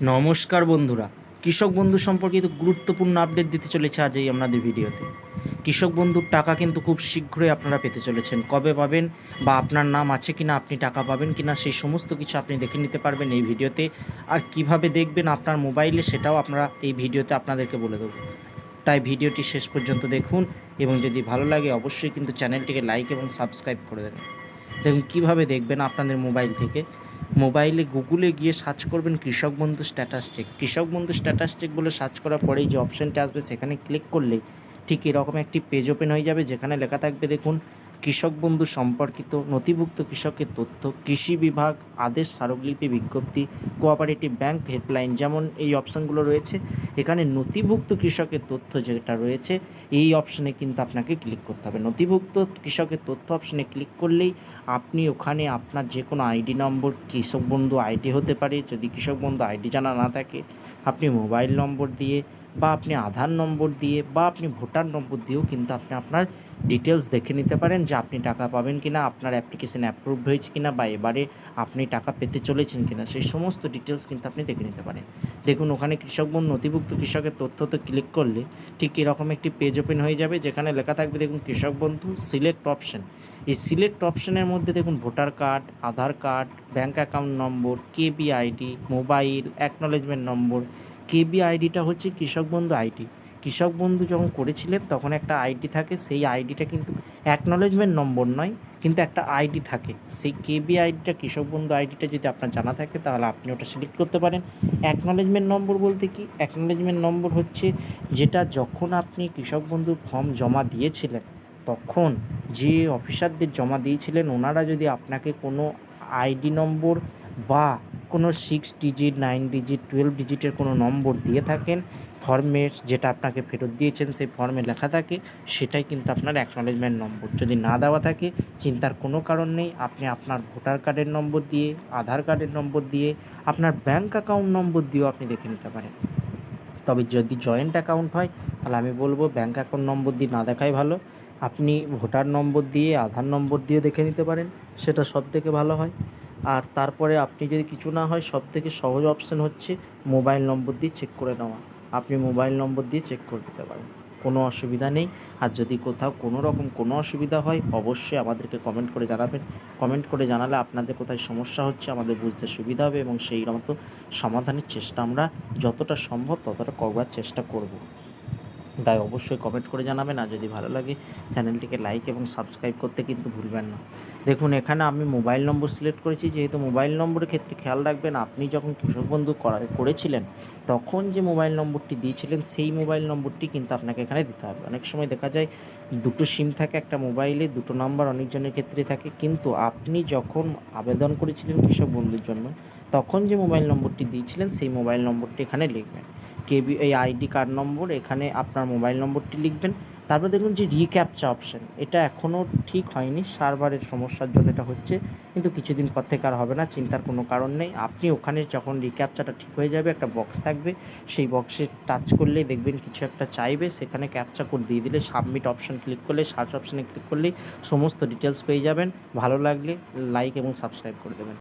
নমস্কার বন্ধুরা। কৃষক বন্ধু সম্পর্কিত গুরুত্বপূর্ণ আপডেট দিতে চলেছে আজ এই আপনাদের ভিডিওতে। কৃষক বন্ধুর টাকা কিন্তু খুব শীঘ্রই আপনারা পেতে চলেছেন। কবে পাবেন বা আপনার নাম আছে কিনা, আপনি টাকা পাবেন কিনা, সেই সমস্ত কিছু আপনি দেখে নিতে পারবেন এই ভিডিওতে। আর কীভাবে দেখবেন আপনার মোবাইলে সেটাও আপনারা এই ভিডিওতে আপনাদেরকে বলে দেবো। তাই ভিডিওটি শেষ পর্যন্ত দেখুন এবং যদি ভালো লাগে অবশ্যই কিন্তু চ্যানেলটিকে লাইক এবং সাবস্ক্রাইব করে দেবেন। দেখুন কীভাবে দেখবেন আপনাদের মোবাইল থেকে। মোবাইলে গুগলে গিয়ে সার্চ করবেন কৃষক বন্ধু স্ট্যাটাস চেক কৃষক বন্ধু স্ট্যাটাস চেক বলে সার্চ করার পরেই যে অপশানটা আসবে সেখানে ক্লিক করলে ঠিক এরকম একটি পেজ ওপেন হয়ে যাবে যেখানে লেখা থাকবে দেখুন কৃষক বন্ধু সম্পর্কিত নথিভুক্ত কৃষকের তথ্য, কৃষি বিভাগ, আদেশ, স্মারকলিপি, বিজ্ঞপ্তি, কোঅপারেটিভ ব্যাংক হেল্পলাইন যেমন এই অপশানগুলো রয়েছে। এখানে নথিভুক্ত কৃষকের তথ্য যেটা রয়েছে, এই অপশানে কিন্তু আপনাকে ক্লিক করতে হবে। নথিভুক্ত কৃষকের তথ্য অপশানে ক্লিক করলেই আপনি ওখানে আপনার যে কোনো আইডি নম্বর, কৃষক বন্ধু আইডি হতে পারে। যদি কৃষক বন্ধু আইডি জানা না থাকে, আপনি মোবাইল নম্বর দিয়ে বা আপনি আধার নম্বর দিয়ে বা আপনি ভোটার নম্বর দিয়েও কিন্তু আপনি আপনার ডিটেলস দেখে নিতে পারেন যে আপনি টাকা পাবেন কিনা, আপনার অ্যাপ্লিকেশন অ্যাপ্রুভড হয়েছে কিনা বা এবারে আপনি টাকা পেতে চলেছেন কিনা, সেই সমস্ত ডিটেলস কিন্তু আপনি দেখে নিতে পারেন। দেখুন, ওখানে কৃষক বন্ধু, নথিভুক্ত কৃষকের তথ্য তো ক্লিক করলে ঠিক এরকম একটি পেজ ওপেন হয়ে যাবে যেখানে লেখা থাকবে, দেখুন, কৃষক বন্ধু সিলেক্ট অপশন এই সিলেক্ট অপশনের মধ্যে দেখুন voter card Aadhaar card bank account number KB ID mobile acknowledgement number KB আইডিটা হচ্ছে কৃষক বন্ধু আইডি। কৃষক বন্ধু যখন করেছিলেন, তখন একটা আইডি থাকে, সেই আইডিটা কিন্তু অ্যাকনোলেজমেন্ট নম্বর নয়, কিন্তু একটা আইডি থাকে। সেই কেবি আইডিটা, কৃষক বন্ধু আইডিটা যদি আপনার জানা থাকে, তাহলে আপনি ওটা সিলেক্ট করতে পারেন। অ্যাকনোলেজমেন্ট নম্বর বলতে কি? অ্যাকনোলেজমেন্ট নম্বর হচ্ছে যেটা যখন আপনি কৃষক বন্ধু ফর্ম জমা দিয়েছিলেন, তখন যে অফিসারদের জমা দিয়েছিলেন, ওনারা যদি আপনাকে কোনো আইডি নম্বর বা কোনো six digit nine digit twelve ডিজিটের কোনো নম্বর দিয়ে থাকেন। ফর্মের যেটা আপনাকে ফেরত দিয়েছেন, সেই ফর্মে লেখা থাকে, সেটাই কিন্তু আপনার অ্যাকনোলেজমেন্ট নম্বর। যদি না দেওয়া থাকে, চিন্তার কোনো কারণ নেই, আপনি আপনার ভোটার কার্ডের নম্বর দিয়ে, আধার কার্ডের নম্বর দিয়ে, আপনার ব্যাঙ্ক অ্যাকাউন্ট নম্বর দিয়েও আপনি দেখে নিতে পারেন। তবে যদি জয়েন্ট অ্যাকাউন্ট হয়, তাহলে আমি বলব ব্যাঙ্ক অ্যাকাউন্ট নম্বর দিয়ে না দেখাই ভালো। আপনি ভোটার নম্বর দিয়ে, আধার নম্বর দিয়ে দেখে নিতে পারেন, সেটা সব থেকে ভালো হয়। আর তারপরে আপনি যদি কিছু না হয় সব থেকে সহজ অপশান হচ্ছে মোবাইল নম্বর দিয়ে চেক করে নেওয়া। আপনি মোবাইল নম্বর দিয়ে চেক করে দিতে পারেন। কোনো অসুবিধা নেই। আর যদি কোথাও কোনো রকম কোনো অসুবিধা হয়, অবশ্যই আমাদেরকে কমেন্ট করে জানাবেন। কমেন্ট করে জানালে আপনাদের কোথায় সমস্যা হচ্ছে, আমাদের বুঝতে সুবিধা হবে এবং সেই মতো সমাধানের চেষ্টা আমরা যতটা সম্ভব ততটা করবার চেষ্টা করব। তাই অবশ্যই কমেন্ট করে জানাবেন আর যদি ভালো লাগে চ্যানেলটিকে লাইক এবং সাবস্ক্রাইব করতে কিন্তু ভুলবেন না। দেখুন, এখানে আমি মোবাইল নম্বর সিলেক্ট করেছি। যেহেতু মোবাইল নম্বরের ক্ষেত্রে খেয়াল রাখবেন, আপনি যখন কৃষক বন্ধু করা করেছিলেন, তখন যে মোবাইল নম্বরটি দিয়েছিলেন, সেই মোবাইল নম্বরটি কিন্তু আপনাকে এখানে দিতে হবে। অনেক সময় দেখা যায় দুটো সিম থাকে একটা মোবাইলে দুটো নাম্বার অনেকজনের ক্ষেত্রে থাকে। কিন্তু আপনি যখন আবেদন করেছিলেন কৃষক বন্ধুর জন্য তখন যে মোবাইল নম্বরটি দিয়েছিলেন, সেই মোবাইল নম্বরটি এখানে লিখবেন। কেবি, এই আইডি কার্ড নম্বর, এখানে আপনার মোবাইল নম্বরটি লিখবেন। তারপর দেখুন যে রিক্যাপচা অপশান এটা এখনও ঠিক হয়নি। সার্ভারের সমস্যার জন্য এটা হচ্ছে, কিন্তু কিছুদিন পর থেকে আর হবে না, চিন্তার কোনো কারণ নেই। আপনি ওখানে যখন রিক্যাপচাটা ঠিক হয়ে যাবে, একটা বক্স থাকবে। সেই বক্সে টাচ করলে দেখবেন কিছু একটা চাইবে। সেখানে ক্যাপচা কোড দিয়ে দিলে সাবমিট অপশান ক্লিক করলে সার্চ অপশানে ক্লিক করলেই সমস্ত ডিটেলস পেয়ে যাবেন। ভালো লাগলে লাইক এবং সাবস্ক্রাইব করে দেবেন।